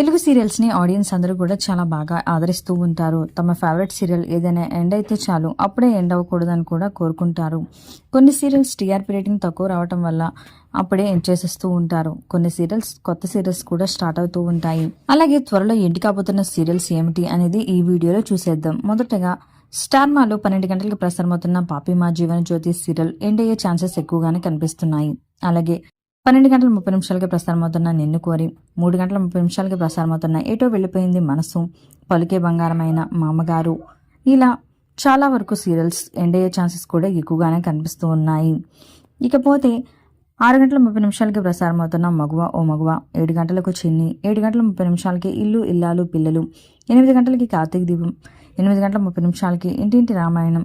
Telugu సీరియల్స్ని audience అందరూ కూడా చాలా బాగా ఆదరిస్తూ ఉంటారు. తమ ఫేవరెట్ సీరియల్ ఏదైనా ఎండ్ అయితే చాలు అప్పుడే ఎండ్ అవ్వకూడదని కూడా కోరుకుంటారు. కొన్ని సీరియల్స్ టీఆర్పీ రేటింగ్ తక్కువ రావటం వల్ల అప్పుడే ఎండ్ చేసేస్తూ ఉంటారు. కొన్ని సీరియల్స్ కొత్త సీరియల్స్ కూడా స్టార్ట్ అవుతూ ఉంటాయి. అలాగే త్వరలో ఎండ్ కాబోతున్న సీరియల్స్ ఏమిటి అనేది ఈ వీడియోలో చూసేద్దాం. మొదటగా స్టార్ మాలో పన్నెండు గంటలకు ప్రసారమవుతున్న పాపి మా జీవన జ్యోతి సీరియల్ ఎండ్ అయ్యే ఛాన్సెస్ ఎక్కువగానే కనిపిస్తున్నాయి. అలాగే పన్నెండు గంటల ముప్పై నిమిషాలకి ప్రసారమవుతున్న నిన్ను కోరి మూడు గంటల ముప్పై నిమిషాలకి ప్రసారమవుతున్న ఏటో వెళ్ళిపోయింది మనసు పలుకే బంగారమైన మామగారు. ఇలా చాలా వరకు సీరియల్స్ ఎండ్ అయ్యే ఛాన్సెస్ కూడా ఎక్కువగానే కనిపిస్తూ ఉన్నాయి. ఇకపోతే ఆరు గంటల ముప్పై నిమిషాలకి ప్రసారమవుతున్న మగువ ఓ మగువ ఏడు గంటలకు చిన్ని ఏడు గంటల ముప్పై నిమిషాలకి ఇల్లు ఇల్లాలు పిల్లలు ఎనిమిది గంటలకి కార్తీక దీపం ఎనిమిది గంటల ముప్పై నిమిషాలకి ఇంటింటి రామాయణం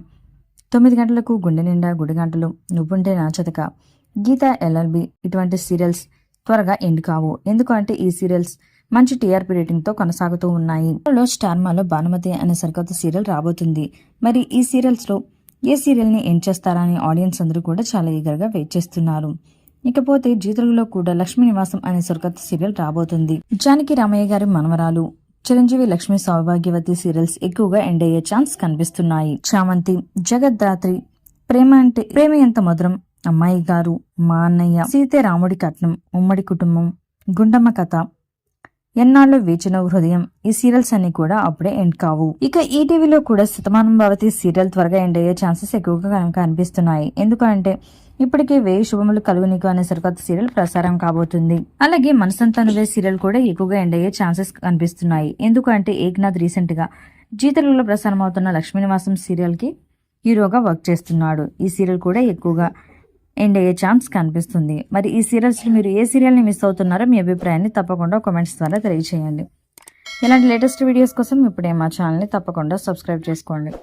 తొమ్మిది గంటలకు గుండె నిండా గుడి గంటలు నువ్వుంటే నా చతక గీత ఎల్ఎల్బి ఇటువంటి సీరియల్స్ త్వరగా ఎండ్ కావు. ఎందుకంటే ఈ సీరియల్స్ మంచి టీఆర్పీ రేటింగ్తో కొనసాగుతూ ఉన్నాయి. లో స్టార్మాలో భానుమతి అనే సరికొత్త సీరియల్ రాబోతుంది. మరి ఈ సీరియల్స్లో ఏ సీరియల్ని ఎండ్ చేస్తారని ఆడియన్స్ అందరూ కూడా చాలా ఈగర్గా వెయిట్ చేస్తున్నారు. ఇకపోతే జీతలులో కూడా లక్ష్మీ నివాసం అనే సరికొత్త సీరియల్ రాబోతుంది. జానకి రామయ్య గారి మనవరాలు చిరంజీవి లక్ష్మీ సౌభాగ్యవతి సీరియల్స్ ఎక్కువగా ఎండ్ అయ్యే ఛాన్స్ కనిపిస్తున్నాయి. చామంతి జగద్ధాత్రి ప్రేమ అంటే ప్రేమ ఎంత మధురం అమ్మాయి గారు మా అన్నయ్య సీతే రాముడి కట్నం ఉమ్మడి కుటుంబం గుండమ్మ కథ. ఎన్నాళ్ళు వేచిన హృదయం ఈ సీరియల్స్ అన్ని కూడా అప్పుడే ఎండ్ కావు. ఇక ఈటీవీలో కూడా శతమానం భవతి సీరియల్ త్వరగా ఎండ్ అయ్యే ఛాన్సెస్ ఎక్కువగా కనిపిస్తున్నాయి. ఎందుకంటే ఇప్పటికే వేయి శుభములు కలుగు నీకు అనే సరికొత్త సీరియల్ ప్రసారం కాబోతుంది. అలాగే మనసంతా నువ్వే సీరియల్ కూడా ఎక్కువగా ఎండ్ అయ్యే ఛాన్సెస్ కనిపిస్తున్నాయి. ఎందుకంటే ఏక్నాథ్ రీసెంట్గా జీ తెలుగులో ప్రసారం అవుతున్న లక్ష్మీనివాసం సీరియల్కి హీరోగా వర్క్ చేస్తున్నాడు. ఈ సీరియల్ కూడా ఎక్కువగా ఎండ్ అయ్యే ఛాన్స్ కనిపిస్తుంది. మరి ఈ సీరియల్స్ మీరు ఏ సీరియల్ని మిస్ అవుతున్నారో మీ అభిప్రాయాన్ని తప్పకుండా కామెంట్స్ ద్వారా తెలియజేయండి ఇలాంటి లేటెస్ట్ వీడియోస్ కోసం ఇప్పుడే మా ఛానల్ని తప్పకుండా సబ్స్క్రైబ్ చేసుకోండి.